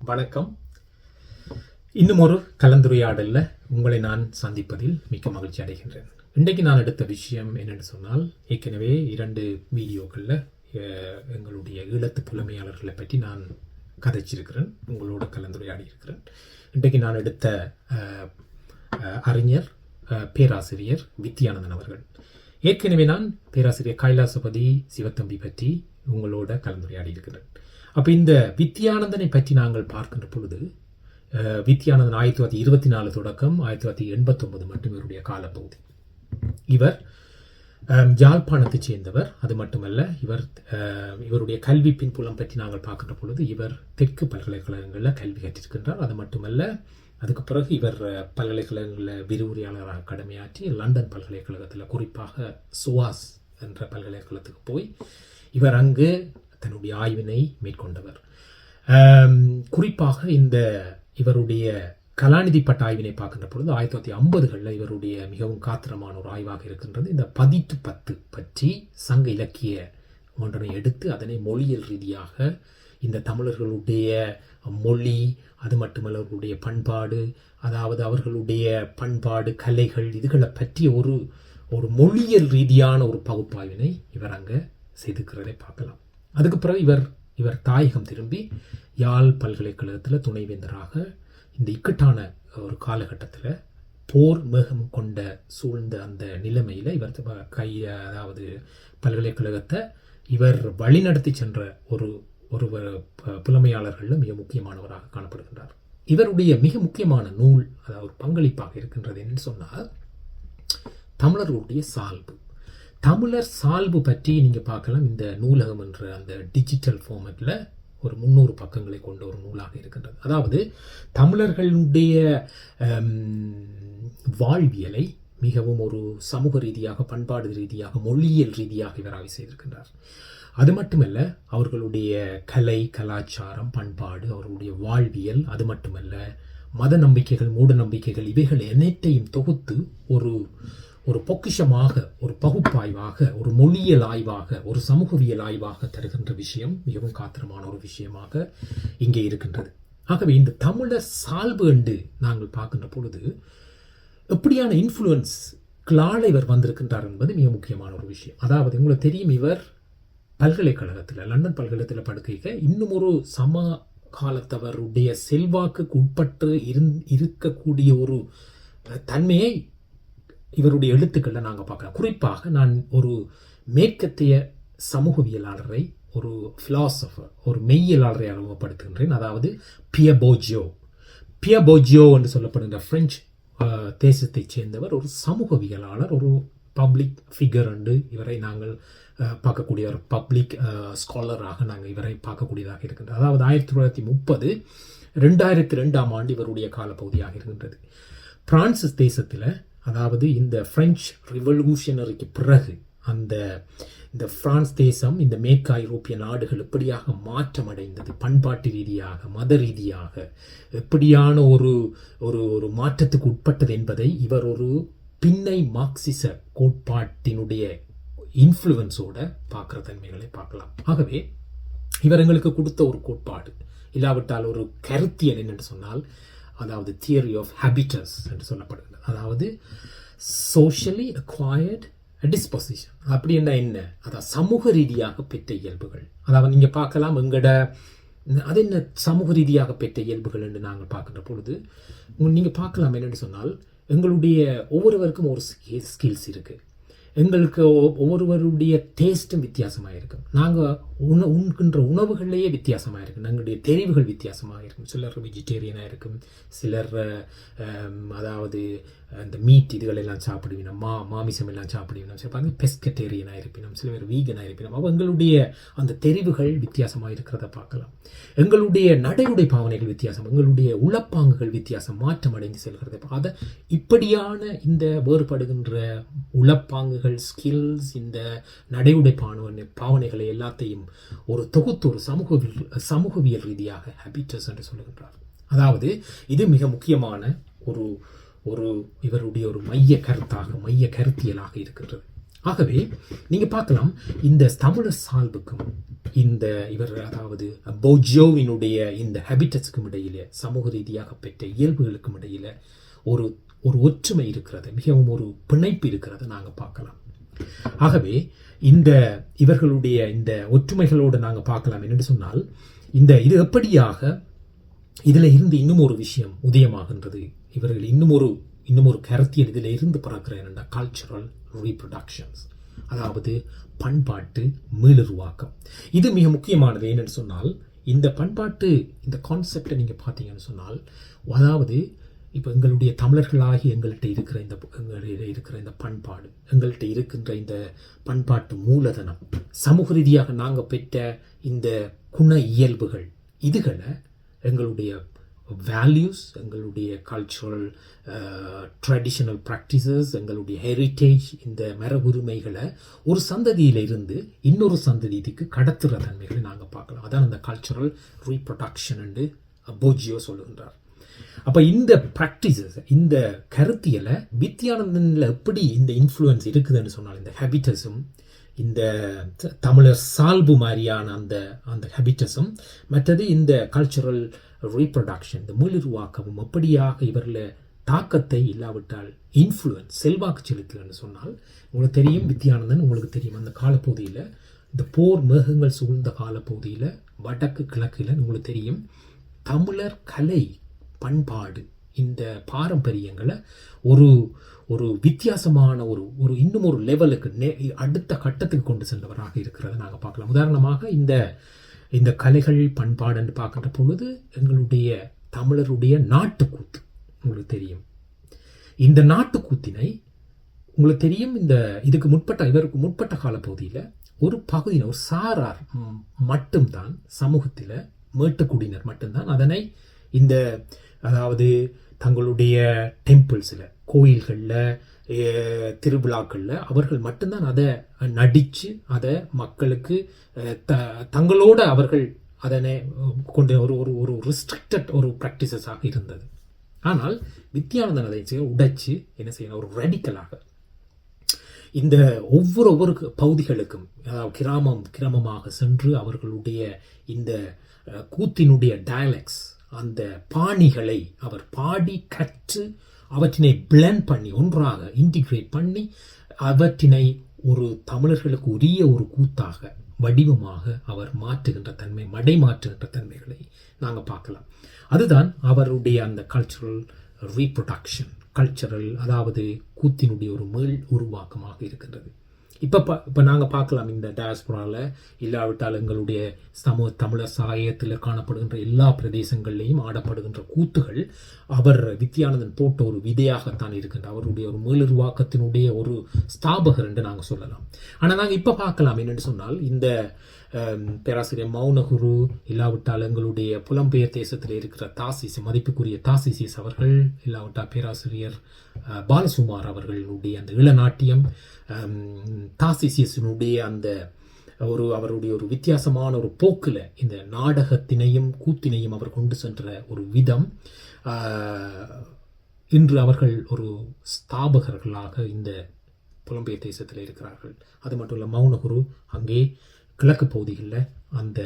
வணக்கம். இன்னும் ஒரு கலந்துரையாடலில் உங்களை நான் சந்திப்பதில் மிக்க மகிழ்ச்சி அடைகின்றேன். இன்றைக்கு நான் எடுத்த விஷயம் என்னென்னு சொன்னால் ஏற்கனவே இரண்டு வீடியோக்களில் எங்களுடைய ஈழத்து புலமையாளர்களை பற்றி நான் கதைச்சிருக்கிறேன் உங்களோட கலந்துரையாடி இருக்கிறேன் இன்றைக்கு நான் எடுத்த அறிஞர் பேராசிரியர் வித்யானந்தன் அவர்கள். ஏற்கனவே நான் பேராசிரியர் கைலாசபதி சிவத்தம்பி பற்றி உங்களோட கலந்துரையாடி இருக்கிறேன் அப்போ இந்த வித்யானந்தனை பற்றி நாங்கள் பார்க்கின்ற பொழுது வித்யானந்தன் ஆயிரத்தி தொள்ளாயிரத்தி இருபத்தி நாலு தொடக்கம் ஆயிரத்தி தொள்ளாயிரத்தி எண்பத்தொன்பது மட்டும் இவருடைய காலப்பகுதி. இவர் அஹ், யாழ்ப்பாணத்தைச் சேர்ந்தவர். அது மட்டுமல்ல இவர் இவருடைய கல்வி பின்புலம் பற்றி நாங்கள் பார்க்கின்ற பொழுது இவர் தெற்கு பல்கலைக்கழகங்களில் கல்வி கற்றிருக்கின்றார். அது மட்டுமல்ல அதுக்கு பிறகு இவர் பல்கலைக்கழகங்களில் விரிவுரையாளராக கடமையாற்றி லண்டன் பல்கலைக்கழகத்தில் குறிப்பாக சுவாஸ் என்ற பல்கலைக்கழகத்துக்கு போய் இவர் அங்கு தன்னுடைய ஆய்வினை மேற்கொண்டவர். குறிப்பாக இந்த இவருடைய கலாநிதி பட்ட ஆய்வினை பார்க்கின்ற பொழுது ஆயிரத்தி தொள்ளாயிரத்தி ஐம்பதுகளில் இவருடைய மிகவும் காத்திரமான ஒரு ஆய்வாக இருக்கின்றது. இந்த பதிட்டு பத்து பற்றி சங்க இலக்கிய ஒன்றனை எடுத்து அதனை மொழியியல் ரீதியாக இந்த தமிழர்களுடைய மொழி அது மட்டுமல்ல அவர்களுடைய பண்பாடு அதாவது அவர்களுடைய பண்பாடு கலைகள் இதுகளை பற்றி ஒரு ஒரு மொழியியல் ரீதியான ஒரு பகுப்பாய்வினை இவர் அங்கே செய்திருக்கிறதை பார்க்கலாம். அதுக்கு பிறகு இவர் இவர் தாயகம் திரும்பி யாழ் பல்கலைக்கழகத்தில் துணைவேந்தராக இந்த இக்கட்டான ஒரு காலகட்டத்தில் போர் மேகம் கொண்ட சூழ்ந்த அந்த நிலைமையில் இவர் கை அதாவது பல்கலைக்கழகத்தை இவர் வழிநடத்தி சென்ற ஒரு ஒரு ப- புலமையாளர்களில் மிக முக்கியமானவராக காணப்படுகின்றார். இவருடைய மிக முக்கியமான நூல் அதாவது ஒரு பங்களிப்பாக இருக்கின்றது என்று சொன்னால் தமிழர்களுடைய சால்பு. தமிழர் சால்பு பற்றி நீங்கள் பார்க்கலாம். இந்த நூலகம் என்ற அந்த டிஜிட்டல் ஃபார்மேட்டில் ஒரு முந்நூறு பக்கங்களை கொண்ட ஒரு நூலாக இருக்கின்றது. அதாவது தமிழர்களுடைய வாழ்வியலை மிகவும் ஒரு சமூக ரீதியாக பண்பாடு ரீதியாக மொழியியல் ரீதியாக இவர் ஆய்வு செய்திருக்கின்றார். அது மட்டுமல்ல அவர்களுடைய கலை கலாச்சாரம் பண்பாடு அவர்களுடைய வாழ்வியல் அது மட்டுமல்ல மத நம்பிக்கைகள் மூட நம்பிக்கைகள் இவைகள் அனைத்தையும் தொகுத்து ஒரு ஒரு பொக்கிஷமாக ஒரு பகுப்பாய்வாக ஒரு மொழியியல் ஆய்வாக ஒரு சமூகவியல் ஆய்வாக தருகின்ற விஷயம் மிகவும் காத்திரமான ஒரு விஷயமாக இங்கே இருக்கின்றது. ஆகவே இந்த தமிழர் சால்பு என்று நாங்கள் பார்க்கின்ற பொழுது எப்படியான இன்ஃப்ளூயன்ஸ் கிளால இவர் வந்திருக்கின்றார் என்பது மிக முக்கியமான ஒரு விஷயம். அதாவது உங்களுக்கு தெரியும் இவர் பல்கலைக்கழகத்தில் லண்டன் பல்கலைக்கழகத்தில் படுக்கைக்க இன்னும் ஒரு சம காலத்தவருடைய செல்வாக்குக்கு உட்பட்டு இருந் இருக்கக்கூடிய ஒரு தன்மையை இவருடைய எழுத்துக்களில் நாங்கள் பார்க்கலாம் குறிப்பாக நான் ஒரு மேற்கத்திய சமூகவியலாளரை ஒரு ஃபிலாசபர் ஒரு மெய்யியலாளரை அறிமுகப்படுத்துகின்றேன். அதாவது பியபோஜியோ பியபோஜியோ என்று சொல்லப்படுகின்ற பிரெஞ்சு தேசத்தைச் சேர்ந்தவர் ஒரு சமூகவியலாளர் ஒரு பப்ளிக் ஃபிகர் என்று இவரை நாங்கள் பார்க்கக்கூடிய ஒரு பப்ளிக் ஸ்காலராக நாங்கள் இவரை பார்க்கக்கூடியதாக இருக்கின்றது. அதாவது ஆயிரத்தி தொள்ளாயிரத்தி முப்பது ரெண்டாயிரத்தி ரெண்டாம் ஆண்டு இவருடைய காலப்பகுதியாக இருக்கின்றது. பிரான்சிஸ் தேசத்தில் அதாவது இந்த ஃப்ரெஞ்சு ரிவல்யூஷனரிக்கு பிறகு அந்த இந்த பிரான்ஸ் தேசம் இந்த மேற்கு ஐரோப்பிய நாடுகள் எப்படியாக மாற்றமடைந்தது? பண்பாட்டு ரீதியாக மத ரீதியாக எப்படியான ஒரு ஒரு ஒரு மாற்றத்துக்கு உட்பட்டது என்பதை இவர் ஒரு பின்னை மார்க்சிச கோட்பாட்டினுடைய இன்ஃப்ளூவன்ஸோட பார்க்குற தன்மைகளை பார்க்கலாம். ஆகவே இவர் எங்களுக்கு கொடுத்த ஒரு கோட்பாடு இல்லாவிட்டால் ஒரு கருத்தியல் என்னென்று சொன்னால் அதாவது தியரி ஆஃப் ஹேபிட்டஸ் என்று சொல்லப்படுகிறது. அதாவது சோஷியலி அக்வயர்டு டிஸ்பொசிஷன் அப்படி என்ன என்ன? அதாவது சமூக ரீதியாக பெற்ற இயல்புகள். அதாவது நீங்கள் பார்க்கலாம் எங்களோட அது என்ன சமூக ரீதியாக பெற்ற இயல்புகள் என்று நாங்கள் பார்க்குற பொழுது நீங்கள் பார்க்கலாம் என்னென்னு சொன்னால் எங்களுடைய ஒவ்வொருவருக்கும் ஒரு ஸ்கில்ஸ் இருக்குது எங்களுக்கு ஒ- ஒவ்வொருவருடைய டேஸ்ட்டும் வித்தியாசமாக இருக்கும் நாங்கள் உண உண்கின்ற உணவுகள்லேயே வித்தியாசமாக இருக்கும் எங்களுடைய தெரிவுகள் வித்தியாசமாக இருக்கும் சிலர் வெஜிடேரியனாக இருக்கும். சிலர் அதாவது அந்த மீட் இதுகளெல்லாம் சாப்பிடுவினோம். மா மாமிசம் எல்லாம் சாப்பிடுவினோம். சில பாருங்க பெஸ்கட்டேரியனாக இருப்பினோம் சில பேர் வீகனாக இருப்பினோம். அப்போ எங்களுடைய அந்த தெரிவுகள் வித்தியாசமாக இருக்கிறத பார்க்கலாம். எங்களுடைய நடைமுறை பாவனைகள் வித்தியாசம் எங்களுடைய உளப்பாங்குகள் வித்தியாசம் மாற்றம் அடைந்து செல்கிறது அதை இப்படியான இந்த வேறுபடுகின்ற உளப்பாங்குகள் ஸ்கில்ஸ் இந்த நடைமுறை பாவனை பாவனைகளை எல்லாத்தையும் ஒரு தொகுத்து ஒரு சமூகவியல் சமூகவியல் ரீதியாக ஹேபிட்டஸ் என்று சொல்லுகின்றார். அதாவது இது மிக முக்கியமான ஒரு ஒரு இவருடைய ஒரு மைய கருத்தாக மைய கருத்தியலாக இருக்கின்றது. ஆகவே நீங்க பார்க்கலாம் இந்த தமிழர் சால்புக்கும் இந்த இவர் அதாவது போஜோவினுடைய இந்த ஹேபிட்டட்ஸுக்கும் இடையில சமூக ரீதியாக பெற்ற இயல்புகளுக்கும் இடையில ஒரு ஒரு ஒற்றுமை இருக்கிறது மிகவும் ஒரு பிணைப்பு இருக்கிறது நாங்கள் பார்க்கலாம். ஆகவே இந்த இவர்களுடைய இந்த ஒற்றுமைகளோடு நாங்கள் பார்க்கலாம் என்னென்னு சொன்னால் இந்த இது எப்படியாக இதில் இருந்து இன்னும் ஒரு விஷயம் உதயமாகின்றது. இவர்கள் இன்னும் ஒரு இன்னும் ஒரு கருத்தியல் இதில் இருந்து பிறக்கிற என்னென்னா கல்ச்சுரல் ரீப்ரொடக்ஷன்ஸ் அதாவது பண்பாட்டு மீளுருவாக்கம் இது மிக முக்கியமானது என்னென்னு சொன்னால் இந்த பண்பாட்டு இந்த கான்செப்டை நீங்கள் பார்த்தீங்கன்னு சொன்னால் அதாவது இப்போ எங்களுடைய தமிழர்களாகி எங்கள்கிட்ட இருக்கிற இந்த எங்களிடம் இருக்கிற இந்த பண்பாடு எங்கள்கிட்ட இருக்கின்ற இந்த பண்பாட்டு மூலதனம் சமூக ரீதியாக நாங்கள் பெற்ற இந்த குண இயல்புகள் இதுகளை எங்களுடைய வேல்யூஸ் எங்களுடைய கல்ச்சுரல் ட்ரெடிஷனல் ப்ராக்டிசஸ் எங்களுடைய ஹெரிட்டேஜ் இந்த மரபுரிமைகளை ஒரு சந்ததியிலிருந்து இன்னொரு சந்ததிக்கு கடத்துகிற தன்மைகளை நாங்கள் பார்க்கலாம். அதான் அந்த கல்ச்சுரல் ரீப்ரொடக்ஷன் என்று போஜியோ சொல்லுகின்றார். அப்போ இந்த ப்ராக்டிசஸ் இந்த கருத்தியலை வித்யானந்தனில் எப்படி இந்த இன்ஃப்ளூயன்ஸ் இருக்குதுன்னு சொன்னால் இந்த ஹேபிட்டஸும் இந்த தமிழர் சால்பு மாதிரியான அந்த அந்த ஹேபிட்டஸும் மற்றது இந்த கல்ச்சுரல் ரீப்ரொடக்ஷன் இந்த மீளுருவாக்கமும் எப்படியாக இவரில் தாக்கத்தை இல்லாவிட்டால் இன்ஃப்ளூயன்ஸ் செல்வாக்கு செலுத்துதுன்னு சொன்னால் உங்களுக்கு தெரியும் வித்யானந்தன் உங்களுக்கு தெரியும் அந்த காலப்பகுதியில் இந்த போர் மேகங்கள் சூழ்ந்த காலப்பகுதியில் வடக்கு கிழக்கில் உங்களுக்கு தெரியும் தமிழர் கலை பண்பாடு. இந்த பாரம்பரியங்களை ஒரு ஒரு வித்தியாசமான ஒரு ஒரு இன்னும் ஒரு லெவலுக்கு நே அடுத்த கட்டத்துக்கு கொண்டு சென்றவராக இருக்கிறத நாங்கள் பார்க்கலாம். உதாரணமாக இந்த இந்த கலைகள் பண்பாடுன்னு பார்க்குற பொழுது எங்களுடைய தமிழருடைய நாட்டுக்கூத்து உங்களுக்கு தெரியும். இந்த நாட்டுக்கூத்தினை உங்களுக்கு தெரியும் இந்த இதுக்கு முற்பட்ட இவருக்கு முற்பட்ட காலப்பகுதியில் ஒரு பகுதியினர் ஒரு சாரார் மட்டும்தான் சமூகத்தில் மேட்டுக்குடியினர் மட்டும்தான். அதனை இந்த அதாவது தங்களுடைய டெம்பிள்ஸில் கோயில்களில் திருவிழாக்களில் அவர்கள் மட்டும்தான் அதை நடித்து அதை மக்களுக்கு த தங்களோட அவர்கள் அதனை அஹ், கொண்டு ஒரு ஒரு ஒரு ரிஸ்ட்ரிக்டட் ஒரு ப்ராக்டிசஸாக இருந்தது. ஆனால் வித்யானந்தன் அதை செய்ய உடைச்சு என்ன செய்யணும்? ஒரு ரெடிக்கலாக இந்த ஒவ்வொரு ஒவ்வொரு பகுதிகளுக்கும் அதாவது கிராமம் கிராமமாக சென்று அவர்களுடைய இந்த கூத்தினுடைய டயலக்ட்ஸ் அந்த பாணிகளை அவர் பாடி கற்று அவற்றினை பிளன் பண்ணி ஒன்றாக இன்டிகிரேட் பண்ணி அவற்றினை ஒரு தமிழர்களுக்கு உரிய ஒரு கூத்தாக வடிவமாக அவர் மாற்றுகின்ற தன்மை மடை மாற்றுகின்ற தன்மைகளை நாங்கள் பார்க்கலாம். அதுதான் அவருடைய அந்த கல்ச்சுரல் ரீப்ரொடக்ஷன் கல்ச்சரல் அதாவது கூத்தினுடைய ஒரு மேல் உருவாக்கமாக இருக்கின்றது. இப்போ பா இப்போ நாங்கள் பார்க்கலாம் இந்த டயாஸ்புராவில் இல்லாவிட்டால் எங்களுடைய சமூக தமிழர் சாயத்தில் காணப்படுகின்ற எல்லா பிரதேசங்கள்லேயும் ஆடப்படுகின்ற கூத்துகள் அவர் வித்யானந்தன் போட்ட ஒரு விதையாகத்தான் இருக்கின்ற. அவருடைய ஒரு மேலுருவாக்கத்தினுடைய ஒரு ஸ்தாபகர் என்று நாங்கள் சொல்லலாம். ஆனால் நாங்கள் இப்போ பார்க்கலாம் என்னென்னு சொன்னால் இந்த பேராசிரியர் மௌனகுரு இல்லாவிட்டால் எங்களுடைய புலம்பெயர் தேசத்தில் இருக்கிற தாசிஸ் மதிப்புக்குரிய தாசிசிஸ் அவர்கள் இல்லாவிட்டால் பேராசிரியர் பாலசுமார் அவர்களுடைய அந்த இளநாட்டியம் அம், தாசிசியஸினுடைய அந்த ஒரு அவருடைய ஒரு வித்தியாசமான ஒரு போக்கில் இந்த நாடகத்தினையும் கூத்தினையும் அவர் கொண்டு சென்ற ஒரு விதம். இன்று அவர்கள் ஒரு ஸ்தாபகர்களாக இந்த புலம்பெயர் தேசத்தில் இருக்கிறார்கள். அது மட்டும் இல்லை மௌனகுரு அங்கே கிழக்கு பகுதிகளில் அந்த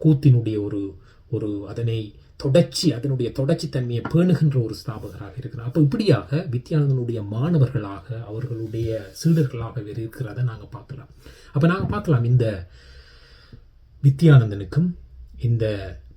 கூத்தினுடைய ஒரு ஒரு அதனை தொடர்ச்சி அதனுடைய தொடர்ச்சி தன்மையை பேணுகின்ற ஒரு ஸ்தாபகராக இருக்கிறார். அப்போ இப்படியாக வித்யானந்தனுடைய மாணவர்களாக அவர்களுடைய சீடர்களாக இருக்கிறத நாங்கள் பார்க்கலாம். அப்போ நாங்கள் பார்க்கலாம் இந்த வித்யானந்தனுக்கும் இந்த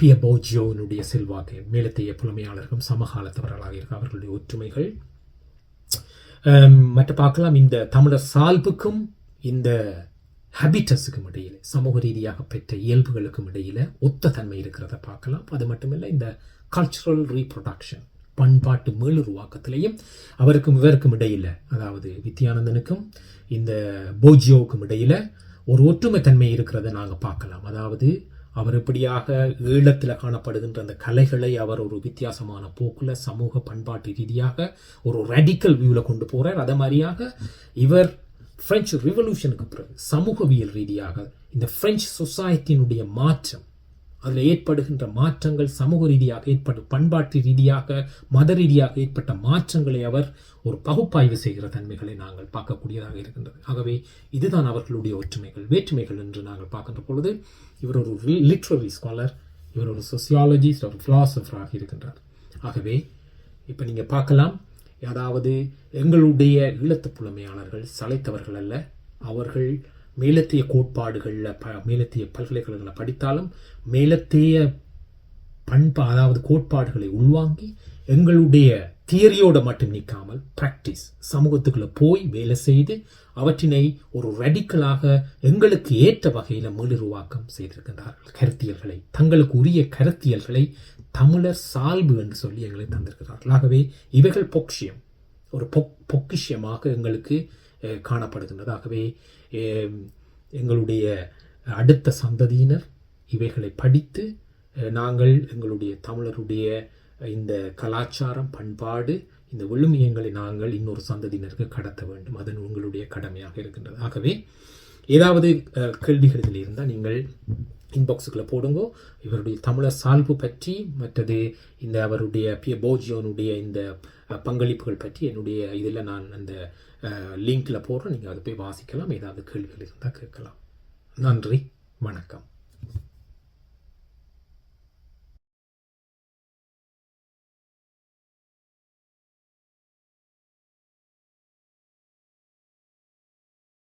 பிய போஜியோனுடைய செல்வாக்கு மேலத்தைய புலமையாளர்களும் சமகாலத்தவர்களாக இருக்க அவர்களுடைய ஒற்றுமைகள். மற்ற பார்க்கலாம் இந்த தமிழர் சால்புக்கும் இந்த ஹேபிட்டஸுக்கும் இடையில் சமூக ரீதியாக பெற்ற இயல்புகளுக்கும் இடையில் ஒத்த தன்மை இருக்கிறத பார்க்கலாம். அது மட்டுமில்லை இந்த கல்ச்சுரல் ரீப்ரொடக்ஷன் பண்பாட்டு மேலுருவாக்கத்திலையும் அவருக்கும் இவருக்கும் இடையில் அதாவது வித்யானந்தனுக்கும் இந்த போஜியோவுக்கும் இடையில் ஒரு ஒற்றுமை தன்மை இருக்கிறத நாங்கள் பார்க்கலாம். அதாவது அவர் எப்படியாக ஈழத்தில் காணப்படுகின்ற அந்த கலைகளை அவர் ஒரு வித்தியாசமான போக்கில் சமூக பண்பாட்டு ரீதியாக ஒரு ரேடிக்கல் வியூவில் கொண்டு போகிறார் அதே மாதிரியாக இவர் பிரெஞ்சு ரிவல்யூஷனுக்கு பிறகு சமூகவியல் ரீதியாக இந்த பிரெஞ்சு சொசைட்டியினுடைய மாற்றம் அதில் ஏற்படுகின்ற மாற்றங்கள் சமூக ரீதியாக ஏற்படும் பண்பாட்டு ரீதியாக மத ரீதியாக ஏற்பட்ட மாற்றங்களை அவர் ஒரு பகுப்பாய்வு செய்கிற தன்மைகளை நாங்கள் பார்க்கக்கூடியதாக இருக்கின்றது. ஆகவே இதுதான் அவர்களுடைய ஒற்றுமைகள் வேற்றுமைகள் என்று நாங்கள் பார்க்கின்ற பொழுது இவர் ஒரு லிட்ரரி ஸ்காலர் இவர் ஒரு சொசியாலஜிஸ்ட் ஒரு ஃபிலாசபராக இருக்கின்றார். ஆகவே இப்போ நீங்கள் பார்க்கலாம் அதாவது எங்களுடைய ஈழத்து புலமையாளர்கள் சளைத்தவர்கள் அல்ல. அவர்கள் மேலத்திய கோட்பாடுகளில் ப மேலத்திய பல்கலைக்கழகங்களில் படித்தாலும் மேலத்திய பண்பா அதாவது கோட்பாடுகளை உள்வாங்கி எங்களுடைய தியரியோடு மட்டும் நிற்காமல் ப்ராக்டிஸ் சமூகத்துக்குள்ளே போய் வேலை செய்து அவற்றினை ஒரு ரெடிக்கலாக எங்களுக்கு ஏற்ற வகையில் மீளுருவாக்கம் செய்திருக்கின்றார்கள். கருத்தியல்களை தங்களுக்கு உரிய கருத்தியல்களை தமிழர் சால்பு என்று சொல்லி எங்களை தந்திருக்கிறார்கள் ஆகவே இவைகள் பொக்ஷியம் ஒரு பொக் பொக்கிஷியமாக எங்களுக்கு காணப்படுகின்றது. ஆகவே எங்களுடைய அடுத்த சந்ததியினர் இவைகளை படித்து நாங்கள் எங்களுடைய தமிழருடைய இந்த கலாச்சாரம் பண்பாடு இந்த விழுமியங்களை நாங்கள் இன்னொரு சந்ததியினருக்கு கடத்த வேண்டும். அது உங்களுடைய கடமையாக இருக்கின்றது. ஆகவே ஏதாவது அஹ், கேள்விகள் இதில் இருந்தால் நீங்கள் இன்பாக்ஸுக்குள்ளே போடுங்கோ. இவருடைய தமிழர் சால்பு பற்றி மற்றது இந்த அவருடைய பிய போஜியோனுடைய இந்த பங்களிப்புகள் பற்றி என்னுடைய இதில் நான் அந்த லிங்கில் போடுறேன். நீங்கள் அதை போய் வாசிக்கலாம். ஏதாவது கேள்விகள் இருந்தால் கேட்கலாம். நன்றி. வணக்கம்.